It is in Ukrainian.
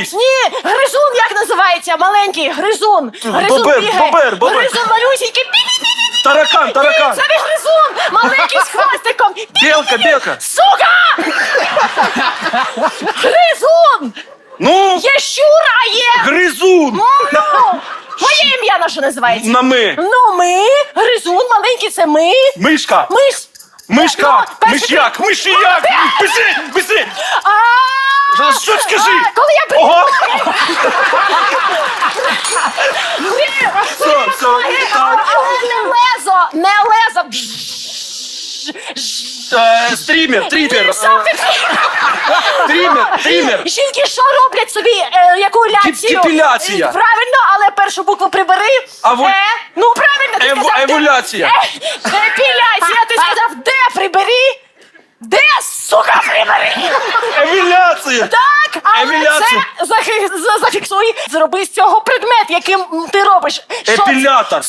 якийсь. Ні, гризун як називається? Маленький гризун. Гризун Бобер, бігає. бобер, бобер. Гризун малюсінький. Бі-бі-бі-бі-бі. Таракан, таракан. Це не гризун. Маленький з хвостиком. Білка, білка. Сука! Гризун! Ну, Є щура, є. гризун. Ну, моє ім'я наше називається. На ми. Ну, ми, гризун, маленький це ми. Мишка. Ми ж. Мишка. Ну, перший Мишяк. Мишіяк. Бистри, бистри. А, Що скажи? а, Коли я прийду. Ого. Ні, Все, все, так. Але не лезо, не лезо. Е, Стрімер, трімер. Трімер, трімер. Жінки що роблять собі е, яку ляцію? Депіляція. Е, Правильно, але першу букву прибери. Аву- Е, ну правильно, ти Еву- сказав. де-. Е, Депіляція, ти сказав, де прибери? Де, сука, прибери? Евіляція. Так, але Евіляція. це захи- за- зафіксуй. Зроби з цього предмет, яким ти робиш. Що це? Епілятор.